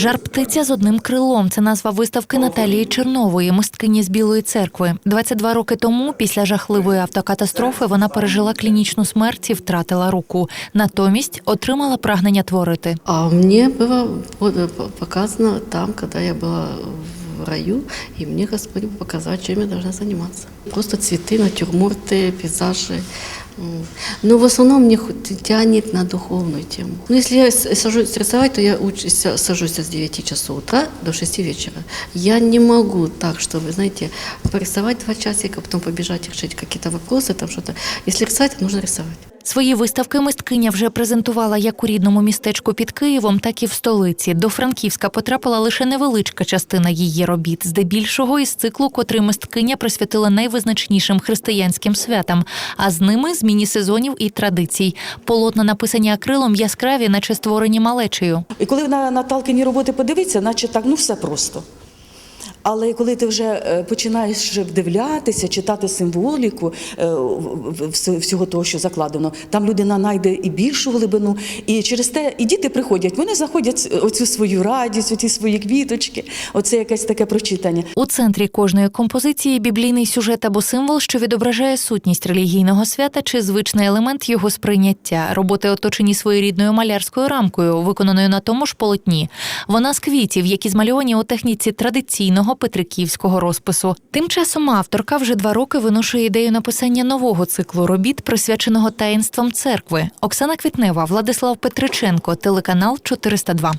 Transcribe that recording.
Жар птиця з одним крилом. Це назва виставки Наталії Чернової, мисткині з Білої церкви. 22 роки тому, після жахливої автокатастрофи, вона пережила клінічну смерть і втратила руку. Натомість отримала прагнення творити. А мне было вот, э, п- показано там, когда я была в раю, и мне Господь показал, чем я должна заниматься. Просто цветы, натюрморты, пейзажи. Но в основном мне тянет на духовную тему. Ну, если я сажусь рисовать, то я учусь, сажусь с 9 часов утра до 6 вечера. Я не могу так, чтобы, знаете, порисовать два часика, потом побежать решить какие-то вопросы, там что-то. Если рисовать, нужно рисовать. Свої виставки мисткиня вже презентувала як у рідному містечку під Києвом, так і в столиці. До Франківська потрапила лише невеличка частина її робіт, здебільшого із циклу, котрий мисткиня присвятила найвизначнішим християнським святам, а з ними зміні сезонів і традицій. Полотна, написані акрилом, яскраві, наче створені малечею. І коли на Наталкині роботи подивитися, наче так, ну все просто. Але коли ти вже е, починаєш вдивлятися, читати символіку е, всього того, що закладено, там людина знайде і більшу глибину. І через те і діти приходять, вони знаходять оцю свою радість, оці свої квіточки, оце якесь таке прочитання. У центрі кожної композиції біблійний сюжет або символ, що відображає сутність релігійного свята чи звичний елемент його сприйняття. Роботи оточені своєрідною малярською рамкою, виконаною на тому ж полотні. Вона з квітів, які змальовані у техніці традиційного петриківського розпису. Тим часом авторка вже два роки виношує ідею написання нового циклу робіт, присвяченого таїнствам церкви. Оксана Квітнева, Владислав Петриченко, телеканал 402.